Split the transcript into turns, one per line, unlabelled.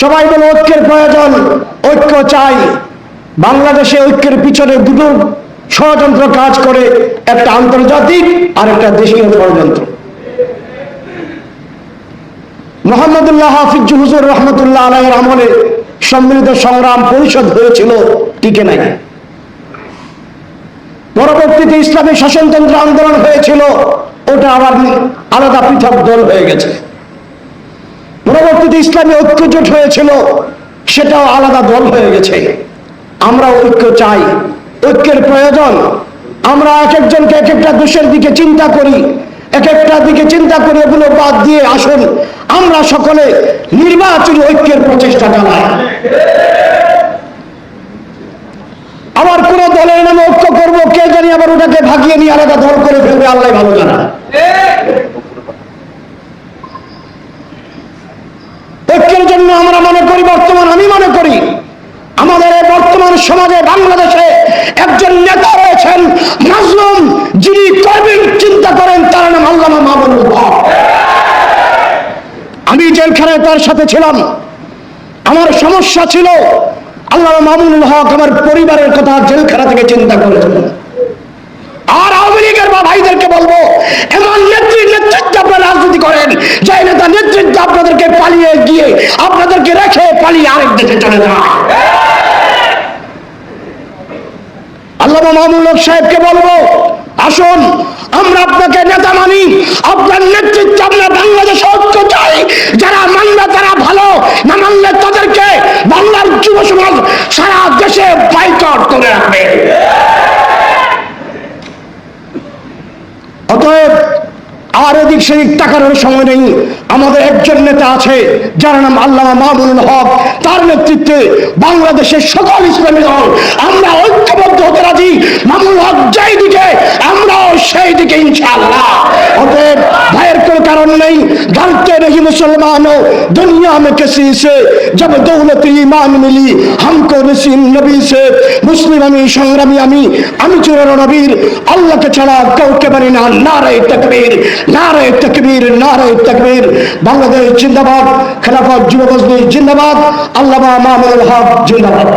সবাই বলে ঐক্যের প্রয়োজন, ঐক্য চাই। বাংলাদেশে ঐক্যের পিছনে দুটো ষড়যন্ত্র কাজ করে, একটা আন্তর্জাতিক আর একটা দেশীয় ষড়যন্ত্র। মোহাম্মদুল্লাহ হাফিজ হুজুর রহমতুল্লাহ আলাইয়ের আমলে সম্মিলিত সংগ্রাম পরিষদ হয়েছিল, টিকে নাই। পরবর্তীতে ইসলামী শাসনতন্ত্র আন্দোলন হয়েছিল ওটা আবার আলাদা পৃথক দল হয়ে গেছে। পরবর্তীতে ইসলামী ঐক্য জোট হয়েছিল, সেটাও আলাদা দল হয়ে গেছে। আমরা ঐক্য চাই, ঐক্যের প্রয়োজন। আমরা এক একজনকে এক একটা দোষের দিকে চিন্তা করি, এক একটা দিকে চিন্তা করি এগুলো বাদ দিয়ে আসুন। আমরা সকলে নির্বাচনী ঐক্যের প্রচেষ্টা চালাই। আবার কোন দলের নামে ঐক্য করব, কে জানি আবার ওটাকে ভাগিয়ে নিয়ে আলাদা দল করে ফেলবে, আল্লাহ ভালো জানা ঐক্যের জন্য বর্তমান আমি মনে করি, আমাদের বর্তমান সমাজে বাংলাদেশে একজন নেতা রয়েছেন মাজলুম যিনি কবির চিন্তা করেন, তার নাম আল্লামা মামুনুল হক। আমি জেলখানায় তার সাথে ছিলাম, আমার সমস্যা ছিল আল্লাহ মামুনুল হক আমার পরিবারের কথা জেলখানা থেকে চিন্তা করেছিলেন। আর আওয়ামী লীগের বা ভাইদেরকে বলব, এমন নেত্রী নেতৃত্বে আপনারা রাজনীতি করেন, যে নেতা নেতৃত্ব আপনাদেরকে পালিয়ে গিয়ে আপনাদেরকে রেখে পালিয়ে আরেক দেশে চলে যায় আল্লাহ মামুল সাহেবকে বলব, আসুন, আমরা আপনাকে নেতা মানি, আপনার নেতৃত্বে আমরা বাংলাদেশ ঐক্য চাই। যারা মানবে তারা ভালো, না মানলে তাদেরকে বাংলার যুব সমাজ সারা দেশে বাইকট করে রাখবে। অতএব আর এদিক সেদিক টাকার সময় নেই। আমাদের একজন নেতা আছে, যার নাম আল্লামা মামুল হক। তার নেতৃত্বে বাংলাদেশের সকল ইসলামী দল, আমরা ঐক্যবদ্ধ হতে রাজি। মামুল হক যেই দিকে, আমরাও সেই দিকে ইনশাল্লাহ অতএব ভয়ের কোনো কারণ নেই ढलते नहीं मुसलमानों दुनिया में किसी से जब दौलत ईमान मिली हमको नसीम नबी से মুসলিম আমি সংগ্রামী আমি আমি চুরের নবীর আল্লাহকে ছাড়া কাউকে মানি না নারে তকবীর নারে তকবীর নারে তকবীর বাংলাদেশ জিন্দাবাদ খেলাফত যুব মজলিস জিন্দাবাদ আল্লামা মামুনুল হক জিন্দাবাদ